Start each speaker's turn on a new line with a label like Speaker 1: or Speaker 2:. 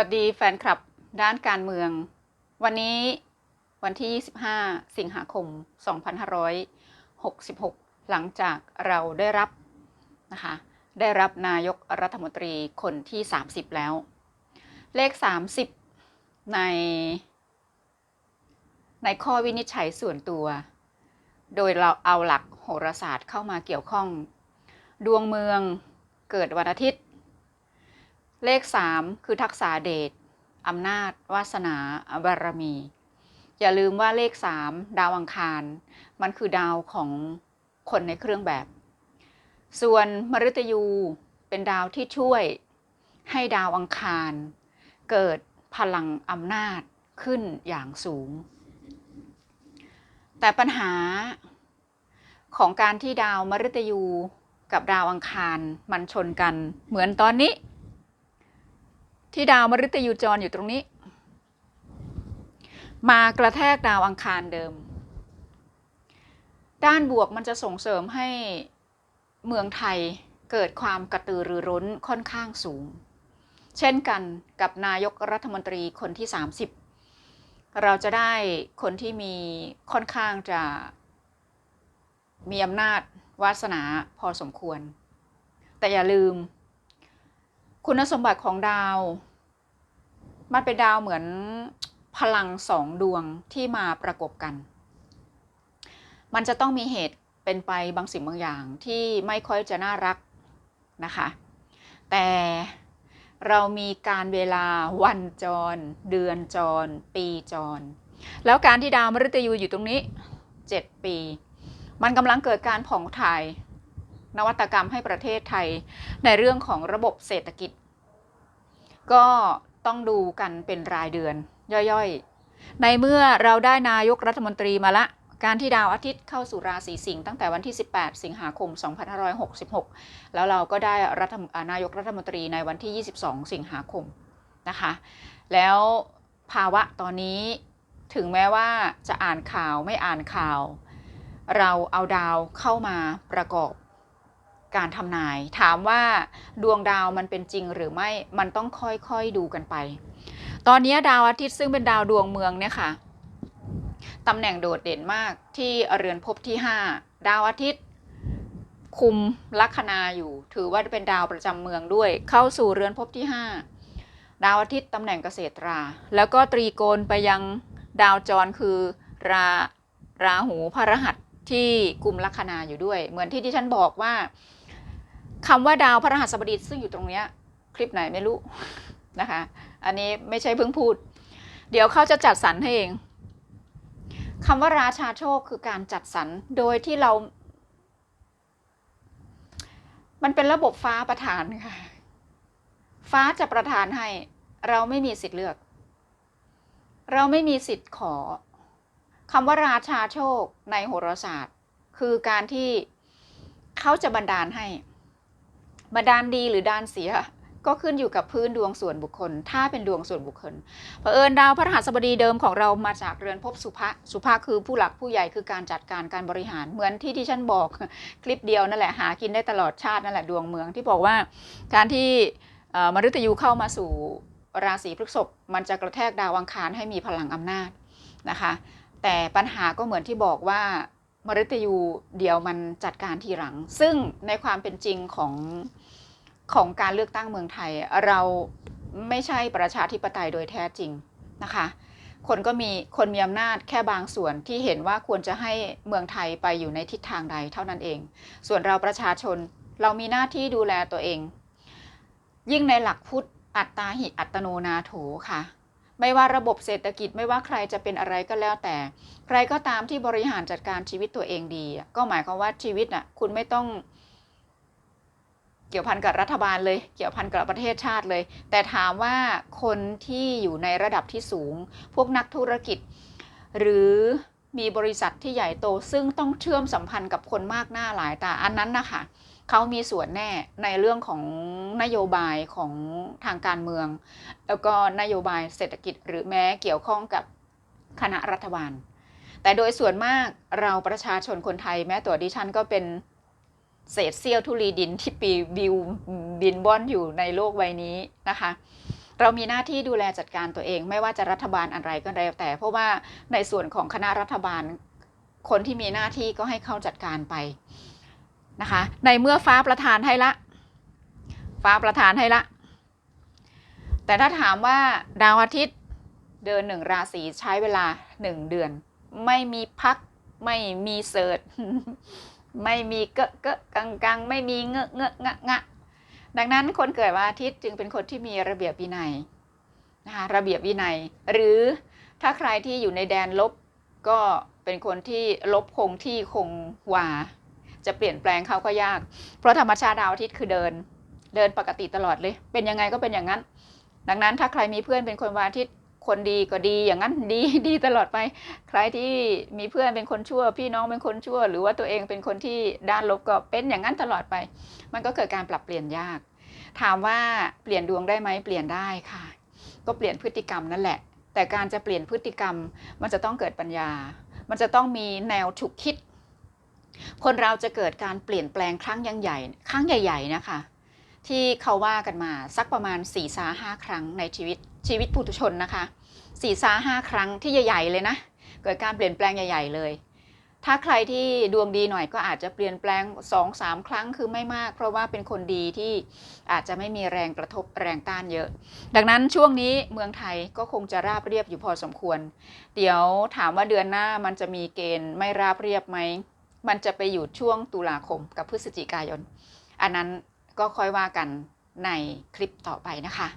Speaker 1: วัสดีแฟนคลับด้านการเมือง วันนี้วันที่ 25 สิงหาคม 2566 หลังจากเราได้รับนะคะได้รับนายกรัฐมนตรีคนที่ 30 แล้ว เลข 30 ใน ในข้อวินิจฉัยส่วนตัว โดยเราเอาหลักโหราศาสตร์เข้ามาเกี่ยวข้อง ดวงเมืองเกิดวันอาทิตย์ เลข 3 คือทักษาเดชอำนาจ วาสนาบารมี อย่าลืมว่าเลข 3 ดาวอังคาร มันคือดาวของคนในเครื่องแบบ ส่วนมฤตยูเป็นดาวที่ช่วยให้ดาวอังคาร เกิดพลังอำนาจขึ้นอย่างสูง แต่ปัญหาของการที่ดาวมฤตยูกับดาวอังคารมันชนกันเหมือนตอนนี้ ที่ดาวมฤตยูจรอยู่ตรงนี้ มากระแทกดาวอังคารเดิม ด้านบวกมันจะส่งเสริมให้เมืองไทยเกิดความกระตือรือร้นค่อนข้างสูง เช่นกันกับนายกรัฐมนตรีคนที่ 30 เราจะได้คนที่มีค่อนข้างจะมีอำนาจวาสนาพอสมควร แต่อย่าลืม คุณสมบัติของดาว มันเป็นดาวเหมือนพลังสองดวงที่มาประกบกัน มันจะต้องมีเหตุเป็นไปบางสิ่งบางอย่างที่ไม่ค่อยจะน่ารักนะคะ แต่เรามีการเวลาวันจร เดือนจร ปีจร แล้วการที่ดาวมฤตยูอยู่ตรงนี้ 7 ปี มันกำลังเกิดการผ่องถ่าย นวัตกรรมให้ประเทศไทยในเรื่องของระบบเศรษฐกิจ ก็ ต้องดูกันเป็นรายเดือน ย่อยๆ ในเมื่อเราได้นายกรัฐมนตรีมาละ การที่ดาวอาทิตย์เข้าสู่ราศีสิงห์ตั้งแต่วันที่ 18 สิงหาคม 2566 แล้วเราก็ได้รัฐานายกรัฐมนตรีในวันที่ 22 สิงหาคมนะคะ แล้วภาวะตอนนี้ถึงแม้ว่าจะอ่านข่าวไม่อ่านข่าว เราเอาดาวเข้ามาประกอบ การทำนาย ถามว่าดวงดาวมันเป็นจริงหรือไม่มันต้องค่อยๆดูกันไป ตอนนี้ดาวอาทิตย์ซึ่งเป็นดาวดวงเมืองเนี่ยค่ะตำแหน่งโดดเด่นมากที่เรือนภพที่ 5 ดาวอาทิตย์ คุมลัคนาอยู่ ถือว่าเป็นดาวประจำเมืองด้วย เข้าสู่เรือนภพที่ 5 ดาวอาทิตย์ตำแหน่งเกษตรา แล้วก็ตรีโกณไปยังดาวจรคือราราหูพระรหัสที่กุมลัคนาอยู่ด้วย เหมือนที่ที่ฉันบอกว่า คำว่าดาวพระรหัสบดีซึ่งอยู่ตรงเนี้ยคลิปไหนไม่รู้นะคะ อันนี้ไม่ใช่เพิ่งพูด เดี๋ยวเขาจะจัดสรรให้เองคำว่าราชาโชคคือการจัดสรรโดยที่เรา มันเป็นระบบฟ้าประทานค่ะ ฟ้าจะประทานให้ เราไม่มีสิทธิ์เลือก เราไม่มีสิทธิ์ขอคำว่าราชาโชคในโหราศาสตร์ คือการที่เขาจะบันดาลให้ บันดาลดีหรือด้านเสียก็ขึ้นอยู่กับพื้นดวงส่วนบุคคล ถ้าเป็นดวงส่วนบุคคลเผอิญดาวพระรหัสบดีเดิมของเรามาจากเรือนภพสุภะสุภะคือผู้หลักผู้ใหญ่คือการจัดการการบริหาร เหมือนที่ที่ฉันบอกคลิปเดียวนั่นแหละหากินได้ตลอดชาตินั่นแหละดวงเมืองที่บอกว่าการที่มฤตยูเข้ามาสู่ราศีพฤษภมันจะกระแทกดาวอังคารให้มีพลังอำนาจนะคะ แต่ปัญหาก็เหมือนที่บอกว่า มฤตยูเดียวมันจัดการทีหลัง ซึ่งในความเป็นจริงของของการเลือกตั้งเมืองไทย เราไม่ใช่ประชาธิปไตยโดยแท้จริงนะคะ คนก็มีคนมีอำนาจแค่บางส่วนที่เห็นว่าควรจะให้เมืองไทยไปอยู่ในทิศทางใดเท่านั้นเอง ส่วนเราประชาชนเรามีหน้าที่ดูแลตัวเอง ยิ่งในหลักพุทธอัตตาหิอัตโนนาโถค่ะ ไม่ว่าระบบเศรษฐกิจไม่ว่าใครจะเป็นอะไรก็แล้วแต่ ใครก็ตามที่บริหารจัดการชีวิตตัวเองดี ก็หมายความว่าชีวิตน่ะคุณไม่ต้อง เกี่ยวพันกับรัฐบาลเลย เกี่ยวพันกับประเทศชาติเลย แต่ถามว่าคนที่อยู่ในระดับที่สูง พวกนักธุรกิจ หรือ มีบริษัทที่ใหญ่โตซึ่งต้องเชื่อมสัมพันธ์กับคนมากหน้าหลายตาอันนั้นนะคะเขามีส่วนแน่ในเรื่องของนโยบายของทางการเมือง แล้วก็นโยบายเศรษฐกิจหรือแม้เกี่ยวข้องกับคณะรัฐบาล แต่โดยส่วนมากเราประชาชนคนไทยแม้ตัวดิฉันก็เป็นเศษเสี้ยวทุลีดินที่ปีบิวบินบอนอยู่ในโลกใบนี้นะคะ เรามีหน้าที่ดูแลจัดการตัวเอง ไม่ว่าจะรัฐบาลอะไรก็แล้วแต่ เพราะว่าในส่วนของคณะรัฐบาล คนที่มีหน้าที่ก็ให้เข้าจัดการไปนะคะ ในเมื่อฟ้าประทานให้ละ ฟ้าประทานให้ละ แต่ถ้าถามว่าดาวอาทิตย์เดินหนึ่งราศีใช้เวลาหนึ่งเดือน ไม่มีพัก ไม่มีเสิร์ชไม่มีเกะเกะกังกังไม่มีเงอะเงอะงะงะ ดังนั้นคนเกิดวันอาทิตย์จึงเป็นคนที่มีระเบียบวินัยนะคะระเบียบวินัย หรือถ้าใครที่อยู่ในแดนลบก็เป็นคนที่ลบคงที่คงวา จะเปลี่ยนแปลงเขาก็ยาก เพราะธรรมชาติดาวอาทิตย์คือเดิน เดินปกติตลอดเลย เป็นยังไงก็เป็นอย่างนั้น ดังนั้นถ้าใครมีเพื่อนเป็นคนวันอาทิตย์ คนดีก็ดีอย่างนั้นดีดีตลอดไป ใครที่มีเพื่อนเป็นคนชั่ว พี่น้องเป็นคนชั่ว หรือว่าตัวเองเป็นคนที่ด้านลบก็เป็นอย่างนั้นตลอดไป มันก็เกิดการปรับเปลี่ยนยาก ถามว่าเปลี่ยนดวงได้ไหมเปลี่ยนได้ค่ะ ก็เปลี่ยนพฤติกรรมนั่นแหละ แต่การจะเปลี่ยนพฤติกรรม มันจะต้องเกิดปัญญา มันจะต้องมีแนวฉุกคิด คนเราจะเกิดการเปลี่ยนแปลงครั้งยังใหญ่ครั้งใหญ่ ๆนะคะที่เขาว่ากันมาสักประมาณ4ี่สาห้าครั้งในชีวิต ชีวิตปุถุชนนะคะสี่สาห้าครั้งที่ใหญ่ ๆ เลยนะ เกิดการเปลี่ยนแปลงใหญ่ ๆ เลย ถ้าใครที่ดวงดีหน่อยก็อาจจะเปลี่ยนแปลง2อสามครั้งคือไม่มาก เพราะว่าเป็นคนดีที่อาจจะไม่มีแรงกระทบแรงต้านเยอะ ดังนั้นช่วงนี้เมืองไทยก็คงจะราบเรียบอยู่พอสมควร เดี๋ยวถามว่าเดือนหน้ามันจะมีเกณฑ์ไม่ราบเรียบไหมมันจะไปอยู่ช่วงตุลาคมกับพฤศจิกายน อันนั้นก็ค่อยว่ากันในคลิปต่อไปนะคะ